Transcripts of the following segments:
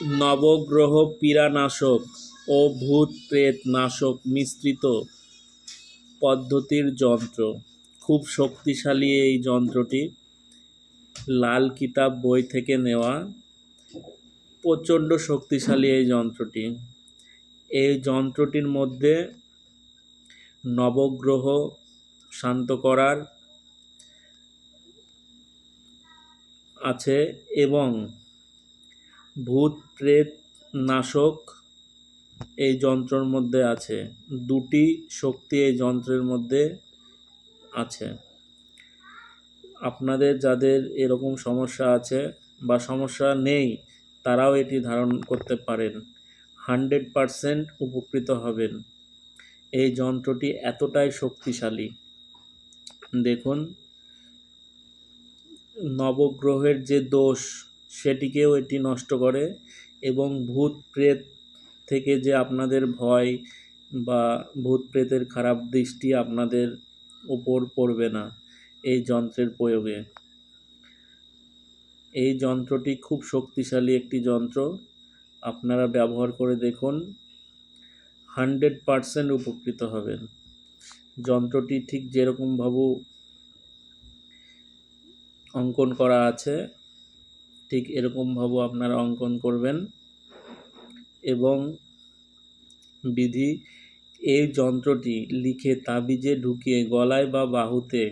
নবগ্রহ পীড়ানাশক ও ভূত প্রেত নাশক মিশ্রিত পদ্ধতির যন্ত্র। খুব শক্তিশালী এই যন্ত্রটি। লাল কিতাব বই থেকে নেওয়া। প্রচণ্ড শক্তিশালী এই যন্ত্রটি। এই যন্ত্রটির মধ্যে নবগ্রহ শান্ত করার আছে এবং ভূত প্রেত নাশক এই যন্ত্রর মধ্যে আছে। দুটি শক্তি এই যন্ত্রের মধ্যে আছে। আপনাদের যাদের এরকম সমস্যা আছে বা সমস্যা নেই, তারাও এটি ধারণ করতে পারেন। হান্ড্রেড পারসেন্ট উপকৃত হবেন। এই যন্ত্রটি এতটাই শক্তিশালী। দেখুন, নবগ্রহের যে দোষ সেটিকেও এটি নষ্ট করে এবং ভূত প্রেত থেকে যে আপনাদের ভয় বা ভূত প্রেতের খারাপ দৃষ্টি আপনাদের উপর পড়বে না এই যন্ত্রের প্রয়োগে। এই যন্ত্রটি খুব শক্তিশালী একটি যন্ত্র। আপনারা ব্যবহার করে দেখুন, হান্ড্রেড পারসেন্ট উপকৃত হবেন। যন্ত্রটি ঠিক যেরকমভাবে অঙ্কন করা আছে ঠিক এরকমভাবে আপনারা অঙ্কন করবেন এবং বিধি, এই যন্ত্রটি লিখে তাবিজে ঢুকিয়ে গলায় বা বাহুতে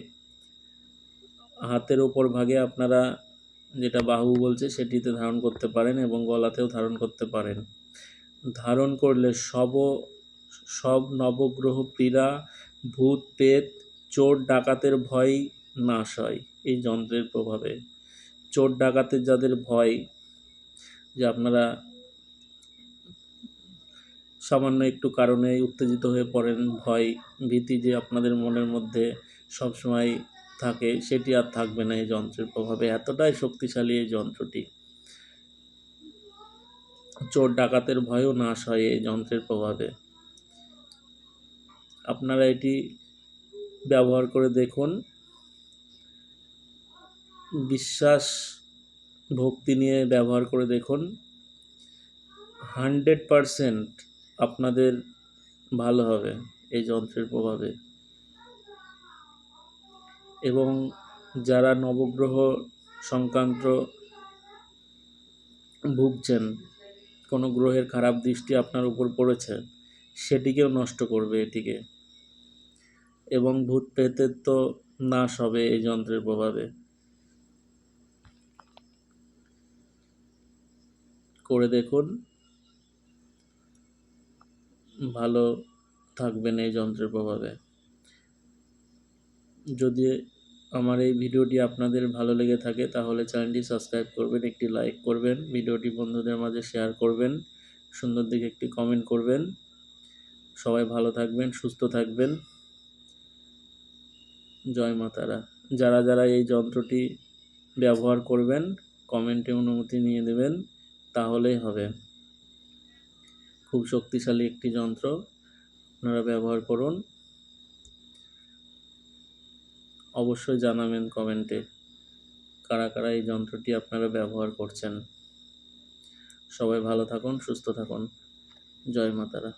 হাতের ওপর ভাগে আপনারা যেটা বাহু বলছে সেটিতে ধারণ করতে পারেন এবং গলাতেও ধারণ করতে পারেন। ধারণ করলে সব সব নবগ্রহ পীড়া, ভূত, প্রেত, চোর, ডাকাতের ভয় নাশ হয় এই যন্ত্রের প্রভাবে। চোর ডাকাতের যাদের ভয়, যে আপনারা সামান্য একটু কারণে উত্তেজিত হয়ে পড়েন, ভয় ভীতি যে আপনাদের মনের মধ্যে সবসময় থাকে, সেটি আর থাকবে না এই যন্ত্রের প্রভাবে। এতটাই শক্তিশালী এই যন্ত্রটি। চোর ডাকাতের ভয়ও নাশ হয় এই যন্ত্রের প্রভাবে। আপনারা এটি ব্যবহার করে দেখুন। বিশ্বাস ভক্তি নিয়ে ব্যবহার করে দেখুন। হান্ড্রেড পারসেন্ট আপনাদের ভালো হবে এই যন্ত্রের প্রভাবে। এবং যারা নবগ্রহ সংক্রান্ত ভুগছেন, কোনো গ্রহের খারাপ দৃষ্টি আপনার উপর পড়েছে, সেটিকেও নষ্ট করবে এটিকে। এবং ভূত প্রেতের তো নাশ হবে এই যন্ত্রের প্রভাবে। করে দেখুন। ভালো থাকবেন এই যন্ত্রের প্রভাবে। যদি আমার এই ভিডিওটি আপনাদের ভালো লেগে থাকে, তাহলে চ্যানেলটি সাবস্ক্রাইব করবেন, একটি লাইক করবেন, ভিডিওটি বন্ধুদের মাঝে শেয়ার করবেন, সুন্দর দিকে একটি কমেন্ট করবেন। সবাই ভালো থাকবেন, সুস্থ থাকবেন। জয় মাতারা। যারা যারা এই যন্ত্রটি ব্যবহার করবেন, কমেন্টে অনুমতি নিয়ে দেবেন। তাহলেই হবে। খুব শক্তিশালী একটি যন্ত্র। আপনারা ব্যবহার করুন। অবশ্যই জানাবেন কমেন্টে কারা কারা এই যন্ত্রটি আপনারা ব্যবহার করছেন। সবাই ভালো থাকুন, সুস্থ থাকুন। জয় মাতারা।